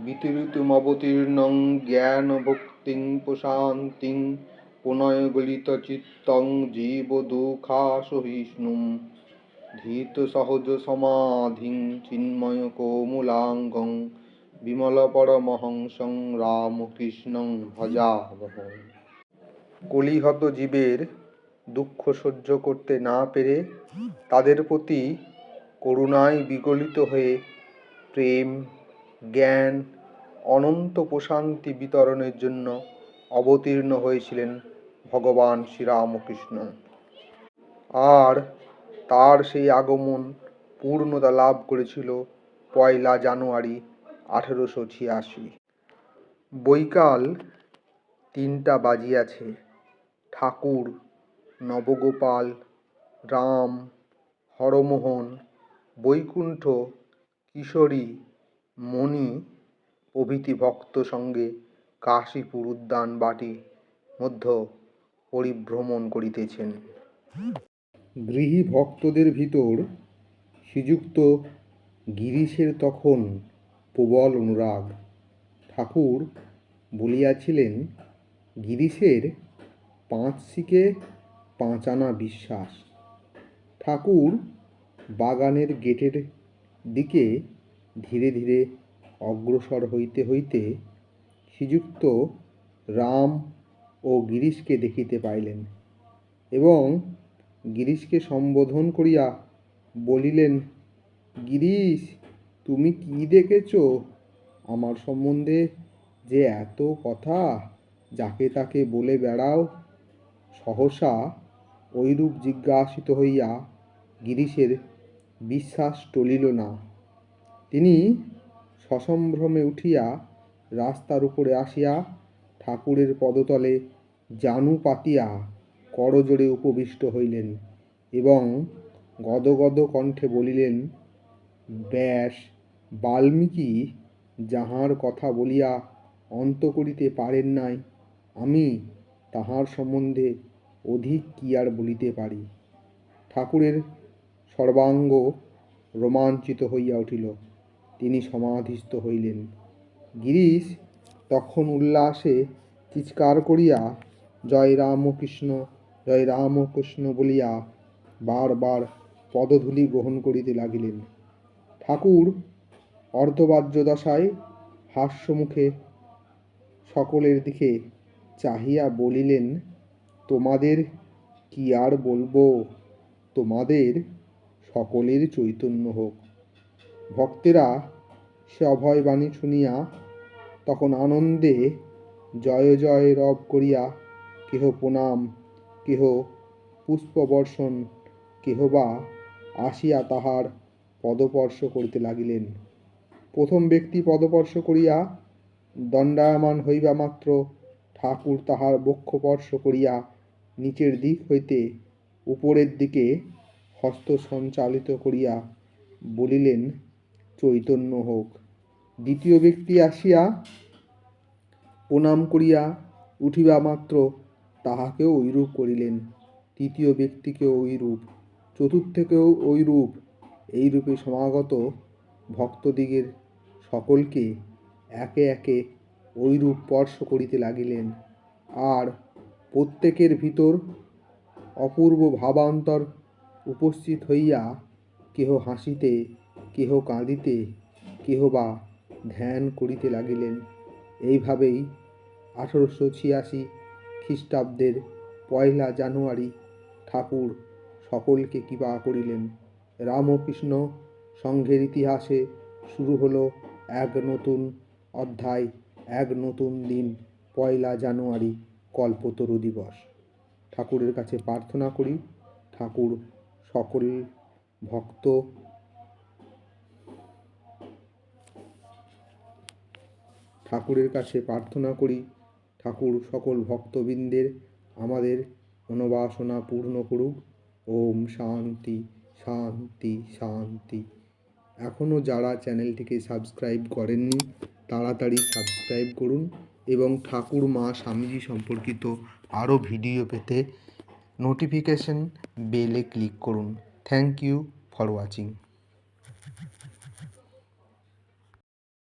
বিতরিতুমবতীর্ণং জ্ঞানভক্তিং প্রশান্তিং প্রণয়গলিতচিত্তং জীবদুঃখাসহিষ্ণুম ধীতসহজসমাধিং চিন্ময়কোমলাঙ্গং বিমলপরমহংসং রামকৃষ্ণং ভজামহং কলিহত জীবের দুঃখ সহ্য করতে না পেরে তাদের প্রতি করুণায় বিগলিত হয়ে প্রেম জ্ঞান অনন্ত প্রশান্তি বিতরণের জন্য অবতীর্ণ হয়েছিলেন ভগবান শ্রীরামকৃষ্ণ। আর তার সেই আগমন পূর্ণতা লাভ করেছিল পয়লা জানুয়ারি আঠেরোশো ছিয়াশি। বৈকাল তিনটা বাজিয়াছে। ঠাকুর, নবগোপাল, রাম, হরমোহন, বৈকুণ্ঠ, কিশোরী মণি প্রভৃতি ভক্ত সঙ্গে কাশীপুর উদ্যান বাটি মধ্য পরিভ্রমণ করিতেছেন। গৃহী ভক্তদের ভিতর শ্রীযুক্ত গিরিশের তখন প্রবল অনুরাগ। ঠাকুর বলিয়াছিলেন, গিরিশের পাঁচ শিকে পাঁচ আনা বিশ্বাস। ঠাকুর বাগানের গেটের দিকে ধীরে ধীরে অগ্রসর হইতে হইতে শ্রীযুক্ত রাম ও গিরিশকে দেখিতে পাইলেন এবং গিরিশকে সম্বোধন করিয়া বলিলেন, গিরিশ, তুমি কি দেখেছ? আমার সম্বন্ধে যে এত কথা যাকে তাকে বলে বেড়াও, সহসা ঐরূপ জিজ্ঞাসিত হইয়া গিরিশের বিশ্বাস টলিল না। তিনি সসম্ভ্রমে উঠিয়া রাস্তার উপরে আসিয়া ঠাকুরের পদতলে জানু পাতিয়া করজোড়ে উপবিষ্ট হইলেন এবং গদগদ কণ্ঠে বলিলেন, ব্যাস, বাল্মীকি যাহার কথা বলিয়া অন্ত করিতে পারেন নাই, আমি তাহার সম্বন্ধে অধিক কি আর বলিতে পারি? ঠাকুরের সর্বাঙ্গ রোমাঞ্চিত হইয়া উঠিল। তিনি সমাধিস্থ হইলেন। গিরিশ তখন উল্লাসে চিৎকার করিয়া, জয় রামকৃষ্ণ জয় রামকৃষ্ণ বলিয়া বারবার পদধূলি গ্রহণ করিতে লাগিলেন। ঠাকুর অর্ধবাহ্য দশায় হাস্যমুখে সকলের দিকে চাহিয়া বলিলেন, তোমাদের কি আর বলব? তোমাদের সকলের চৈতন্য হোক। ভক্তেরা সে অভয়বাণী শুনিয়া তখন আনন্দে জয় জয় রব করিয়া কেহ প্রণাম, কেহ পুষ্পবর্ষণ কেহ বা আসিয়া তাহার পদপর্শ করিতে লাগিলেন। প্রথম ব্যক্তি পদস্পর্শ করিয়া দণ্ডায়মান হইবা মাত্র ঠাকুর তাহার বক্ষস্পর্শ করিয়া নিচের দিক হইতে উপরের দিকে হস্ত সঞ্চালিত করিয়া বলিলেন চৈতন্য হোক। দ্বিতীয় ব্যক্তি আসিয়া প্রণাম করিয়া উঠিবা মাত্র তাহাকেও ঐরূপ করিলেন। তৃতীয় ব্যক্তিকেও ঐরূপ, চতুর্থকেও ঐরূপ, এইরূপে সমাগত ভক্তদিগের সকলকে একে একে ঐরূপ স্পর্শ করিতে লাগিলেন। আর প্রত্যেকের ভিতর অপূর্ব ভাবান্তর উপস্থিত হইয়া কেহ হাসিতে কেহ কাঁদিতে, কেহ বা ধ্যান করিতে লাগিলেন। এইভাবেই আঠেরোশো ছিয়াশি খ্রিস্টাব্দের পয়লা জানুয়ারি ঠাকুর সকলকে কৃপা করিলেন। রামকৃষ্ণ সংঘের ইতিহাসে শুরু হলো এক নতুন অধ্যায়, এক নতুন দিন, পয়লা জানুয়ারি, কল্পতরু দিবস। ঠাকুরের কাছে প্রার্থনা করি, ঠাকুর সকল ভক্ত ঠাকুরের কাছে প্রার্থনা করি, ঠাকুর সকল ভক্তবৃন্দের আমাদের মনোবাসনা পূর্ণ করুক। ওম শান্তি শান্তি শান্তি। এখনও যারা চ্যানেলটিকে সাবস্ক্রাইব করেননি, তাড়াতাড়ি সাবস্ক্রাইব করুন এবং ঠাকুর মা স্বামীজি সম্পর্কিত আরও ভিডিও পেতে নোটিফিকেশন বেলে ক্লিক করুন। Thank you for watching